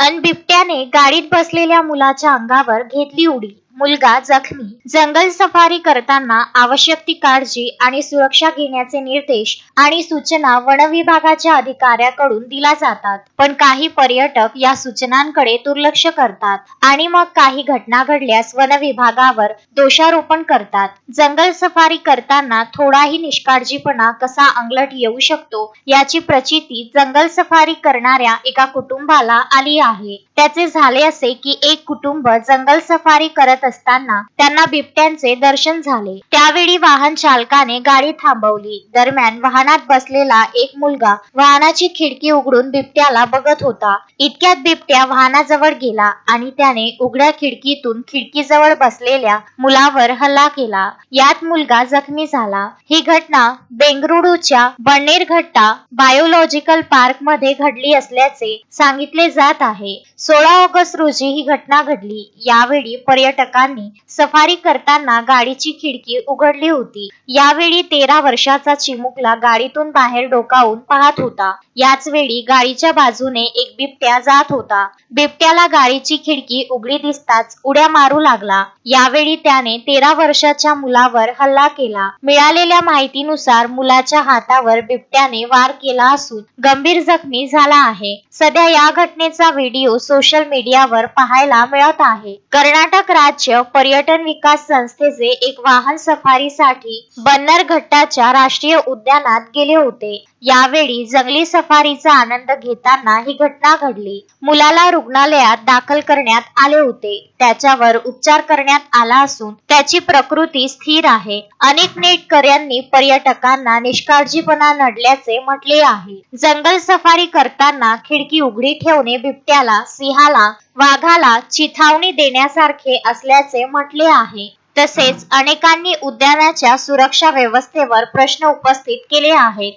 अन बिबट्याने गाडीत बसलेल्या मुलाच्या अंगावर घेतली उडी. मुलगा जखमी. जंगल सफारी करताना आवश्यक ती काळजी आणि सुरक्षा घेण्याचे निर्देश आणि सूचना वन विभागाच्या अधिकाऱ्याकडून दिला जातात. पण काही पर्यटक या सूचनांकडे दुर्लक्ष करतात आणि मग काही घटना घडल्यास वन विभागावर दोषारोपण करतात. जंगल सफारी करताना थोडाही निष्काळजीपणा कसा अंगलट येऊ शकतो याची प्रचिती जंगल सफारी करणाऱ्या एका कुटुंबाला आली आहे. त्याचे झाले असे की एक कुटुंब जंगल सफारी करत असताना त्यांना बिबट्यांचे दर्शन झाले. त्यावेळी वाहन चालकाने गाडी थांबवली. दरम्यान वाहनात बसलेला एक मुलगा वाहनाची खिडकी उघडून बिबट्याला बघत होता. इतक्यात बिबट्या वाहनाजवळ गेला आणि त्याने उघड्या खिडकीतून खिडकीजवळ बसलेल्या मुलावर हल्ला केला. यात मुलगा जखमी झाला. ही घटना बेंगरुळूच्या बन्नेरघट्टा बायोलॉजिकल पार्कमध्ये घडली असल्याचे सांगितले जात आहे. सोळा ऑगस्ट रोजी ही घटना घडली. यावेळी पर्यटकांनी सफारी करताना गाडीची खिडकी उघडली होती. यावेळी तेरा वर्षाचा चिमुकला गाडीतून बाहेर डोकावून पाहत होता. याच वेळी गाडीच्या बाजूने एक बिबट्या जात होता. बिबट्याला गाडीची खिडकी उघडी दिसताच उड्या मारू लागला. यावेळी त्याने तेरा वर्षाच्या मुलावर हल्ला केला. मिळालेल्या माहितीनुसार मुलाच्या हातावर बिबट्याने वार केला असून गंभीर जखमी झाला आहे. सध्या या घटनेचा व्हिडिओ सोशल मीडियावर पाहायला मिळत आहे. कर्नाटक राज्य पर्यटन विकास संस्थेचे एक वाहन सफारीसाठी बन्नर घट्टाच्या राष्ट्रीय उद्यानात गेले होते. यावेळी जंगली सफारीचा आनंद घेताना ही घटना घडली. मुलाला रुग्णालयात दाखल करण्यात आले होते. त्याच्यावर उपचार करण्यात आला असून त्याची प्रकृती स्थिर आहे. अनेक नेटकऱ्यांनी पर्यटकांना निष्काळजीपणा नडल्याचे म्हटले आहे. जंगल सफारी करताना खिडकी उघडी ठेवणे बिबट्याला सिंहाला वाघाला चिथावणी देण्यासारखे असल्याचे म्हटले आहे. तसेच अनेकांनी उद्यानाच्या सुरक्षा व्यवस्थेवर प्रश्न उपस्थित केले आहेत.